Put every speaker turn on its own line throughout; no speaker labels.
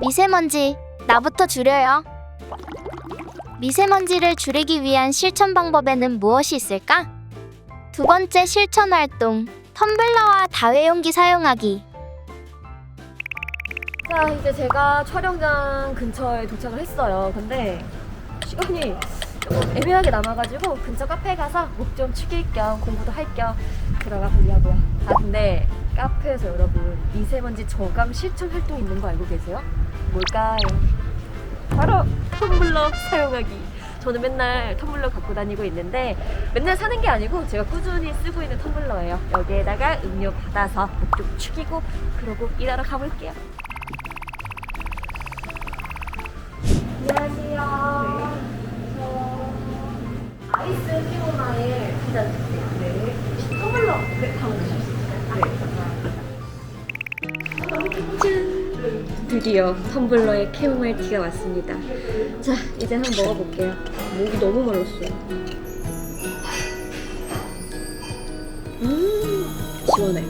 미세먼지, 나부터 줄여요. 미세먼지를 줄이기 위한 실천 방법에는 무엇이 있을까? 두 번째 실천 활동, 텀블러와 다회용기 사용하기.
자 이제 제가 촬영장 근처에 도착을 했어요. 근데 시간이 애매하게 남아가지고 근처 카페에 가서 목 좀 축일 겸 공부도 할 겸 들어가 보려고요. 아 근데 카페에서 여러분 미세먼지 저감 실천 활동 있는 거 알고 계세요? 뭘까요? 바로 텀블러 사용하기. 저는 맨날 텀블러 갖고 다니고 있는데 맨날 사는 게 아니고 제가 꾸준히 쓰고 있는 텀블러예요. 여기에다가 음료 받아서 목좀 축이고 그러고 일하러 가볼게요. 저 아이스 피오나에 한잔 주세요. 네. 텀블러 네, 담아주실 수 있을까요? 네. 짠! 드디어 텀블러에 캐모마일 티가 왔습니다. 자, 이제 한번 먹어볼게요. 목이 너무 말랐어요. 음, 시원해.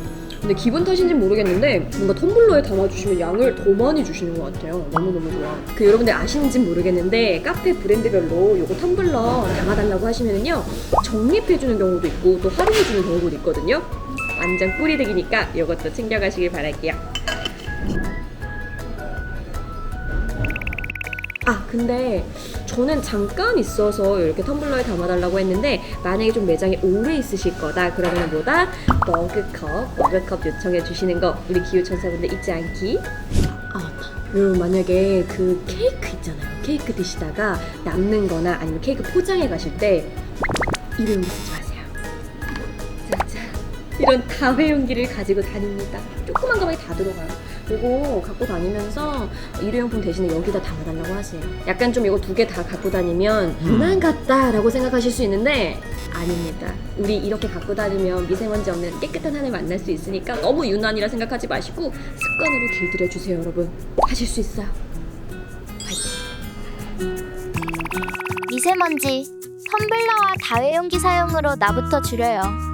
근데 기분 탓인지 모르겠는데 뭔가 텀블러에 담아주시면 양을 더 많이 주시는 것 같아요. 너무너무 좋아. 그 여러분들 아시는지 모르겠는데 카페 브랜드별로 요거 텀블러 담아달라고 하시면은요 적립해주는 경우도 있고 또 할인해주는 경우도 있거든요. 완전 꿀이 득이니까 이것도 챙겨가시길 바랄게요. 아 근데 저는 잠깐 있어서 이렇게 텀블러에 담아달라고 했는데 만약에 좀 매장에 오래 있으실 거다 그러면 뭐다? 머그컵 머그컵 요청해 주시는 거 우리 기후천사분들 잊지 않기. 아 맞다. 여러분 만약에 그 케이크 있잖아요. 케이크 드시다가 남는 거나 아니면 케이크 포장해 가실 때 일회용 쓰지 마세요 이런 다회용기를 가지고 다닙니다 조그만 가방에 다 들어가요 이거 갖고 다니면서 일회용품 대신에 여기다 담아달라고 하세요. 약간 좀 이거 두 개 다 갖고 다니면 유난 같다라고 생각하실 수 있는데 아닙니다. 우리 이렇게 갖고 다니면 미세먼지 없는 깨끗한 하늘 만날 수 있으니까 너무 유난이라 생각하지 마시고 습관으로 길들여 주세요, 여러분. 하실 수 있어요.
미세먼지, 텀블러와 다회용기 사용으로 나부터 줄여요.